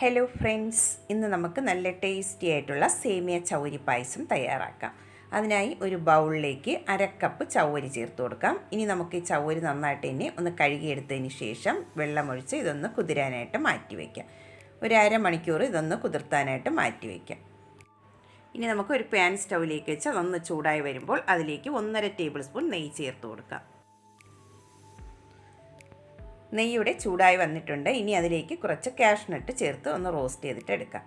Hello friends ഇന്ന് നമുക്ക് നല്ല ടേസ്റ്റി ആയിട്ടുള്ള സേമിയ ചൗരി പായസം തയ്യാറാക്കാം. അതിനായി ഒരു ബൗളിലേക്ക് അരക്കപ്പ് കപ്പ് ചൗരി ചേർത്ത് കൊടുക്കാം. ഇനി നമുക്ക് ഈ ചൗവരി നന്നായിട്ട് തന്നെ ഒന്ന് കഴുകിയെടുത്തതിന് ശേഷം വെള്ളമൊഴിച്ച് ഇതൊന്ന് കുതിരാനായിട്ട് മാറ്റി വയ്ക്കാം ഒരു അരമണിക്കൂർ ഇതൊന്ന് കുതിർത്താനായിട്ട് മാറ്റി വയ്ക്കാം ഇനി നമുക്ക് ഒരു പാൻ സ്റ്റൗവിലേക്ക് വെച്ച് അതൊന്ന് ചൂടായി വരുമ്പോൾ അതിലേക്ക് ഒന്നര ടേബിൾ സ്പൂൺ നെയ്യ് ചേർത്ത് കൊടുക്കാം. നെയ്യുടെ ചൂടായി വന്നിട്ടുണ്ട്. ഇനി അതിലേക്ക് കുറച്ച് കാഷ്നട്ട് ചേർത്ത് ഒന്ന് റോസ്റ്റ് ചെയ്തിട്ട് എടുക്കാം.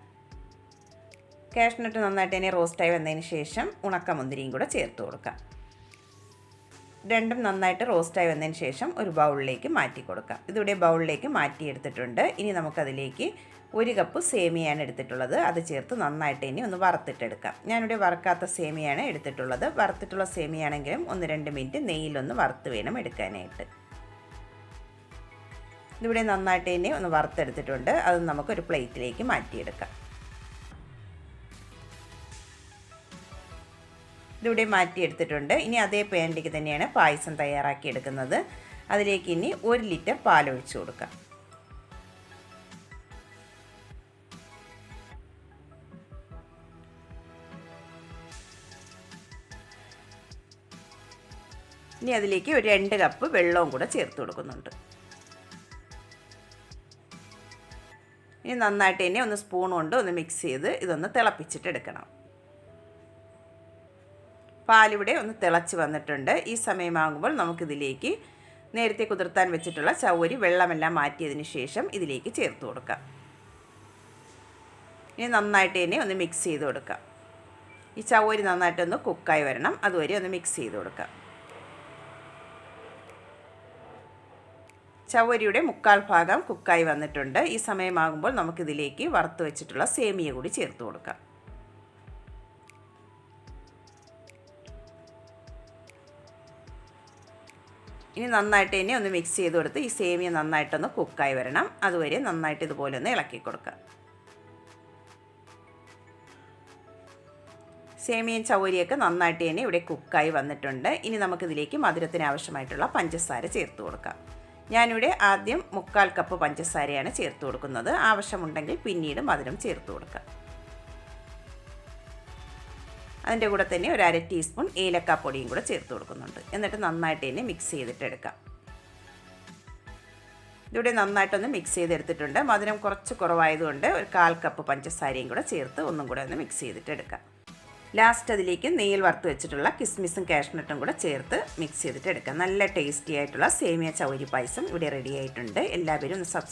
കാഷ്നട്ട് നന്നായിട്ട് തന്നെ റോസ്റ്റായി വന്നതിന് ശേഷം ഉണക്കമുന്തിരിയും കൂടെ ചേർത്ത് കൊടുക്കാം. രണ്ടും നന്നായിട്ട് റോസ്റ്റായി വന്നതിന് ശേഷം ഒരു ബൗളിലേക്ക് മാറ്റി കൊടുക്കാം. ഇതിവിടെ ബൗളിലേക്ക് മാറ്റിയെടുത്തിട്ടുണ്ട് ഇനി നമുക്കതിലേക്ക് ഒരു കപ്പ് സേമിയാണ് എടുത്തിട്ടുള്ളത്. അത് ചേർത്ത് നന്നായിട്ട് ഇനി ഒന്ന് വറുത്തിട്ടെടുക്കാം ഞാനിവിടെ വറുക്കാത്ത സേമിയാണ് എടുത്തിട്ടുള്ളത്. വറുത്തിട്ടുള്ള സേമിയാണെങ്കിലും ഒന്ന് രണ്ട് മിനിറ്റ് നെയ്യിലൊന്ന് വറുത്ത് വേണം എടുക്കാനായിട്ട്. ഇതിവിടെ നന്നായിട്ട് തന്നെ ഒന്ന് വറുത്തെടുത്തിട്ടുണ്ട്. അത് നമുക്കൊരു പ്ലേറ്റിലേക്ക് മാറ്റിയെടുക്കാം. ഇതിവിടെ മാറ്റിയെടുത്തിട്ടുണ്ട്. ഇനി അതേ പാനിലേക്ക് തന്നെയാണ് പായസം തയ്യാറാക്കി എടുക്കുന്നത് അതിലേക്ക് ഇനി ഒരു ലിറ്റർ പാലൊഴിച്ച് കൊടുക്കാം. ഇനി അതിലേക്ക് ഒരു രണ്ട് കപ്പ് വെള്ളവും കൂടെ ചേർത്ത് കൊടുക്കുന്നുണ്ട്. ഇനി നന്നായിട്ട് തന്നെ ഒന്ന് സ്പൂൺ കൊണ്ട് ഒന്ന് മിക്സ് ചെയ്ത് ഇതൊന്ന് തിളപ്പിച്ചിട്ടെടുക്കണം പാലിവിടെ ഒന്ന് തിളച്ച് വന്നിട്ടുണ്ട്. ഈ സമയമാകുമ്പോൾ നമുക്കിതിലേക്ക് നേരത്തെ കുതിർത്താൻ വെച്ചിട്ടുള്ള ചവരി വെള്ളമെല്ലാം മാറ്റിയതിന് ശേഷം ഇതിലേക്ക് ചേർത്ത് കൊടുക്കാം. ഇനി നന്നായിട്ട് തന്നെ ഒന്ന് മിക്സ് ചെയ്ത് കൊടുക്കാം. ഈ ചവരി നന്നായിട്ടൊന്ന് കുക്കായി വരണം. അതുവരെ ഒന്ന് മിക്സ് ചെയ്ത് കൊടുക്കാം. ചവരിയുടെ മുക്കാൽ ഭാഗം കുക്കായി വന്നിട്ടുണ്ട്. ഈ സമയമാകുമ്പോൾ നമുക്കിതിലേക്ക് വറുത്ത് വെച്ചിട്ടുള്ള സേമിയ കൂടി ചേർത്ത് കൊടുക്കാം. ഇനി നന്നായിട്ട് തന്നെ ഒന്ന് മിക്സ് ചെയ്ത് കൊടുത്ത് ഈ സേമിയ നന്നായിട്ടൊന്ന് കുക്കായി വരണം. അതുവരെ നന്നായിട്ട് ഇതുപോലെ ഒന്ന് ഇളക്കി കൊടുക്കാം. സേമിയൻ ചവരിയൊക്കെ നന്നായിട്ട് തന്നെ ഇവിടെ കുക്കായി വന്നിട്ടുണ്ട്. ഇനി നമുക്കിതിലേക്ക് മധുരത്തിന് ആവശ്യമായിട്ടുള്ള പഞ്ചസാര ചേർത്ത് കൊടുക്കാം. ഞാനിവിടെ ആദ്യം മുക്കാൽ കപ്പ് പഞ്ചസാരയാണ് ചേർത്ത് കൊടുക്കുന്നത്. ആവശ്യമുണ്ടെങ്കിൽ പിന്നീട് മധുരം ചേർത്ത് കൊടുക്കാം. അതിന്റെ കൂടെ തന്നെ ഒരു അര ടീസ്പൂൺ ഏലക്കാപ്പൊടിയും കൂടെ ചേർത്ത് കൊടുക്കുന്നുണ്ട്. എന്നിട്ട് നന്നായിട്ട് തന്നെ മിക്സ് ചെയ്തിട്ടെടുക്കാം. ഇതിവിടെ നന്നായിട്ടൊന്ന് മിക്സ് ചെയ്തെടുത്തിട്ടുണ്ട്. മധുരം കുറച്ച് കുറവായതുകൊണ്ട് ഒരു കാൽ കപ്പ് പഞ്ചസാരയും കൂടെ ചേർത്ത് ഒന്നും കൂടെ ഒന്ന് മിക്സ് ചെയ്തിട്ട് എടുക്കാം ലാസ്റ്റ് അതിലേക്ക് നെയ്യിൽ വറുത്ത് വെച്ചിട്ടുള്ള കിസ്മിസും കാഷ്നട്ടും കൂടെ ചേർത്ത് മിക്സ് ചെയ്തിട്ട് എടുക്കാം. നല്ല ടേസ്റ്റി ആയിട്ടുള്ള സേമിയ ചവരി പായസം ഇവിടെ റെഡി ആയിട്ടുണ്ട്. എല്ലാവരും ഒന്ന് സബ്സ്ക്രൈബ്